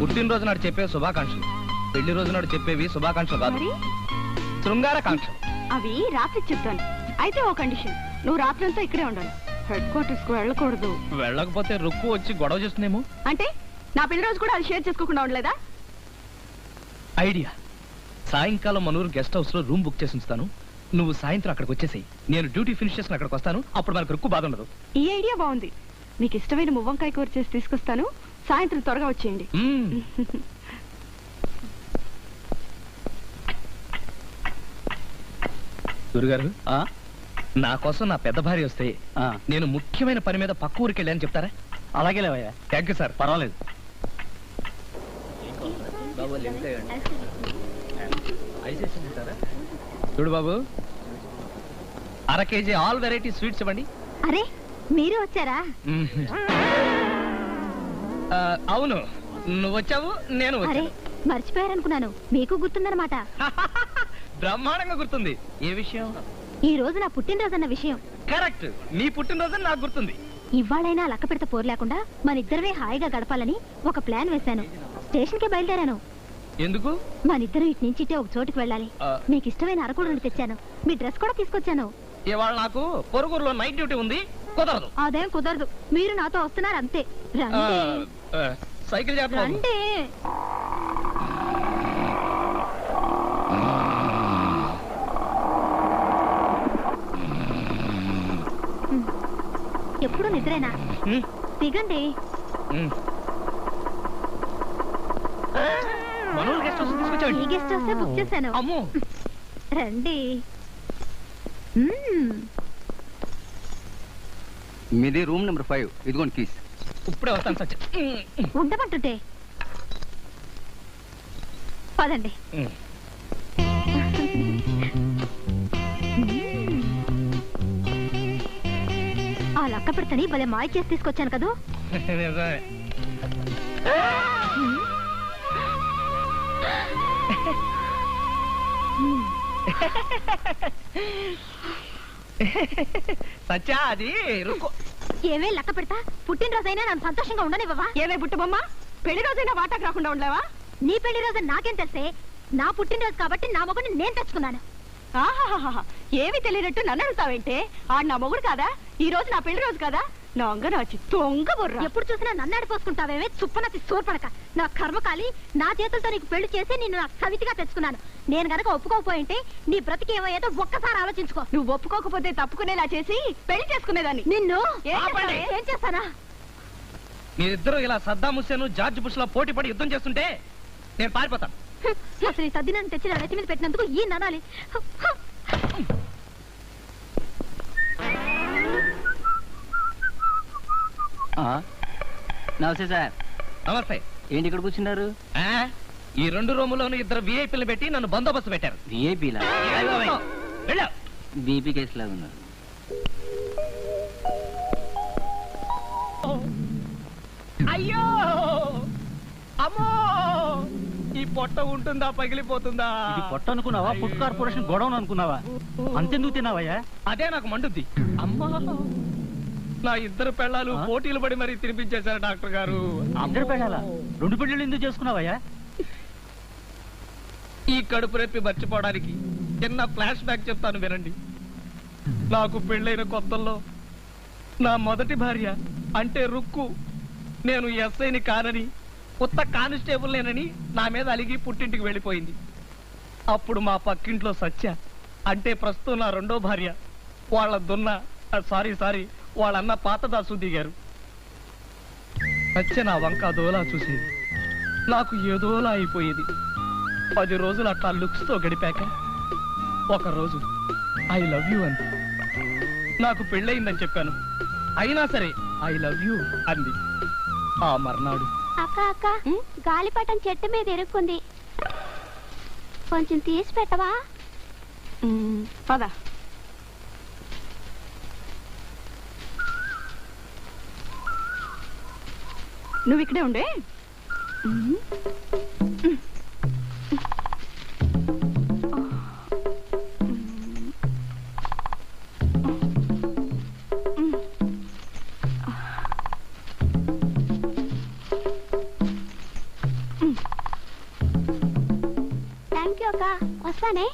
పుట్టినరోజు నాడు చెప్పే శుభాకాంక్షలు. పెళ్ళి రోజు నాడు చెప్పేవి శుభాకాంక్షలు కాదు. మరి? శృంగారకాంక్షలు. అవి రాత్రి చెప్తాను. అయితే ఓ కండిషన్. నువ్వు రాత్రంతా ఇక్కడే ఉండాలి. హెడ్ క్వార్టర్స్కు వెళ్ళకూడదు. వెళ్ళకపోతే రుక్కు వచ్చి గొడవ చేస్తుందేమో? అంటే నా పెళ్ళి రోజు కూడా అది షేర్ చేసుకోకుండా ఉండలేదా? ఐడియా. సాయంకాలం మనూరు గెస్ట్ హౌస్లో రూమ్ బుక్ చేసి ఉంచుతాను. నువ్వు సాయంత్రం అక్కడికి వచ్చేసేయి. నేను డ్యూటీ ఫినిష్ చేసుకుని అక్కడికి వస్తాను. అప్పుడు మనకు రుక్కు బాధ ఉండదు. ఈ ఐడియా బాగుంది. మీకు ఇష్టమైన మువ్వంకాయ కూర చేసి తీసుకొస్తాను. సాయంత్రం త్వరగా వచ్చేయండి. గురుగారు ఆ? నా కోసం నా పెద్ద భార్య వస్తే నేను ముఖ్యమైన పని మీద పక్క ఊరికి వెళ్ళాను చెప్తారా? అలాగే లేవయ్యా. థ్యాంక్ యూ సార్ పర్వాలేదు. చూడు బాబు అర కేజీ ఆల్ వెరైటీ స్వీట్స్ ఇవ్వండి. అరే మీరు వచ్చారా? అవును. నువ్వు వచ్చావు నేను మర్చిపోయారనుకున్నాను. మీకు గుర్తుందనమాట బ్రహ్మాండంగా గుర్తుంది. ఏ విషయం? ఈ రోజు నా పుట్టినరోజు అన్న విషయం. కరెక్ట్. నీ పుట్టినరోజు నాకు గుర్తుంది. ఇవాళైనా లక్క పెడత పోరు లేకుండా మన ఇద్దరమే హాయిగా గడపాలని ఒక ప్లాన్ వేశాను. స్టేషన్కి బయలుదేరాను. ఎందుకు? మన ఇద్దరం ఇటు నుంచి ఒక చోటుకి వెళ్ళాలి. మీకు ఇష్టమైన అరకుడుని తెచ్చాను. మీ డ్రెస్ కూడా తీసుకొచ్చాను. ఇవాళ నాకు పొరుగురులో నైట్ డ్యూటీ ఉంది. కుదరదు. అదేం కుదరదు. మీరు నాతో వస్తున్నారు అంతే. సైకిల్ రండి. ఎప్పుడు నిద్రేనా? దిగండి. గెస్ట్ హౌస్ ఈ తీసుకొచ్చాడు గెస్ట్ హౌస్ బుక్ చేశాను. అమ్మో. రండి. మీది రూమ్ నెంబర్ ఫైవ్. ఇదిగోండి కీస్. ఇప్పుడే వస్తాను సత్య. ఉండమంటుంటే. పదండి. ఆ లక్క పెడతని భలే మాయ చేసి తీసుకొచ్చాను కదూ? సత్య అది రుకో. ఏవే లక్క పెడతా? పుట్టినరోజైనా నన్ను సంతోషంగా ఉండనివ్వవా? ఏవే బుట్టబొమ్మ పెళ్ళి రోజైనా వాటాకు రాకుండా ఉండలేవా? నీ పెళ్ళి రోజు నాకేం తెలిసే? నా పుట్టినరోజు కాబట్టి నా మొగుడిని నేను తెచ్చుకున్నాను. ఆహాహాహా. ఏమి తెలియనట్టు నన్ను అడుగుతావేంటే? ఆడు నా మొగుడు కాదా? ఈ రోజు నా పెళ్ళి రోజు కదా? నొంగరాచి తొంగ బుర్ర. ఎప్పుడు చూసినా నన్ను అడిపోసుకుంటావేమే చుప్పనతి సూర్పడక నా కర్మకాలి నా చేతులతో నీకు పెళ్ళి చేసి నిన్ను నా సవితిగా తెచ్చుకున్నాను నేను గనక ఒప్పుకోకపోయింటే నీ బ్రతికి ఏమయ్యేదో ఒక్కసారి ఆలోచించుకో. నువ్వు ఒప్పుకోకపోతే తప్పుకునేలా చేసి పెళ్ళి చేసుకునేదాన్ని. నిన్ను? ఏం ఆపండి. ఏం చేస్తానా? మీరిద్దరూ ఇలా సద్దాం హుస్సేన్ జార్జ్ బుష్లో పోటీ పడి యుద్ధం చేస్తుంటే నేను పారిపోతాను. అసలు ఈ సద్దినాన్ని తెచ్చి నా నెత్తి మీద పెట్టినందుకు ఈ ననాలి నమస్తే సార్. నమస్తే. ఏంటి ఇక్కడ కూర్చున్నారు? ఈ రెండు రూములోను ఇద్దరు విఐపీలు పెట్టి నన్ను బందోబస్తు పెట్టారు. విఐపీలా. బీపీ కేసు లాగా ఉన్నారు. అయ్యో! అమ్మో! ఈ పొట్ట ఉంటుందా? పగిలిపోతుందా? ఇది పొట్ట అనుకున్నావా? ఫుడ్ కార్పొరేషన్ గొడవను అనుకున్నావా? అంతెందుకు తిన్నావయ్యా? అదే నాకు మండుద్ది. అమ్మా! నా ఇద్దరు పెళ్ళాలు? పోటీలు పడి మరీ తినిపించేశారు డాక్టర్ గారు. ఇద్దరు పెళ్ళాలా? రెండు పెళ్ళిళ్ళు ఎందుకు చేసుకున్నావయ్యా? ఈ కడుపు రెప్పి మర్చిపోవడానికి చిన్న ఫ్లాష్ బ్యాక్ చెప్తాను వినండి. నాకు పెళ్ళైన కొత్తల్లో నా మొదటి భార్య అంటే రుక్కు. నేను ఎస్ఐని కానని కొత్త కానిస్టేబుల్ నేనని నా మీద అలిగి పుట్టింటికి వెళ్ళిపోయింది. అప్పుడు మా పక్కింట్లో సత్య అంటే ప్రస్తుతం నా రెండో భార్య వాళ్ళ దున్న సారీ సారీ వాళ్ళన్న పాతదాసు దిగారు. సత్య నా వంక అదోలా చూసింది. నాకు ఏదోలా అయిపోయేది. పది రోజులు అట్లా లుక్స్తో గడిపాక ఒక రోజు ఐ లవ్ యూ అంది. నాకు పెళ్ళయిందని చెప్పాను. అయినా సరే ఐ లవ్ యూ అంది. ఆ మర్నాడు. అక్క అక్క గాలిపటం చెట్టు మీద ఇరుక్కుంది. కొంచెం తీసి పెట్టవా? పద. నువ్వు ఇక్కడే ఉండే? థ్యాంక్ యూ అక్క. వస్తానే?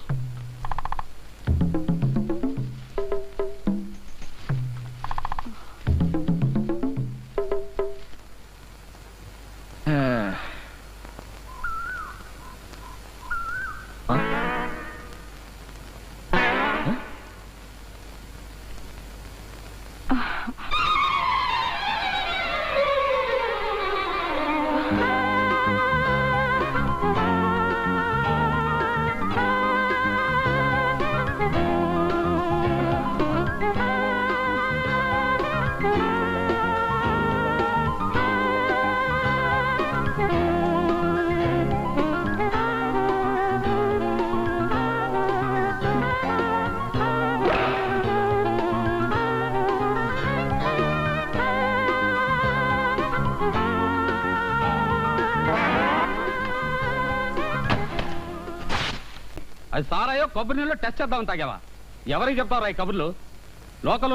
అది సారాయో కొబ్బరి నీళ్ళు టెస్ట్ చేద్దామని తాగావా? ఎవరికి చెప్తారా ఈ కబుర్లు? లోకల్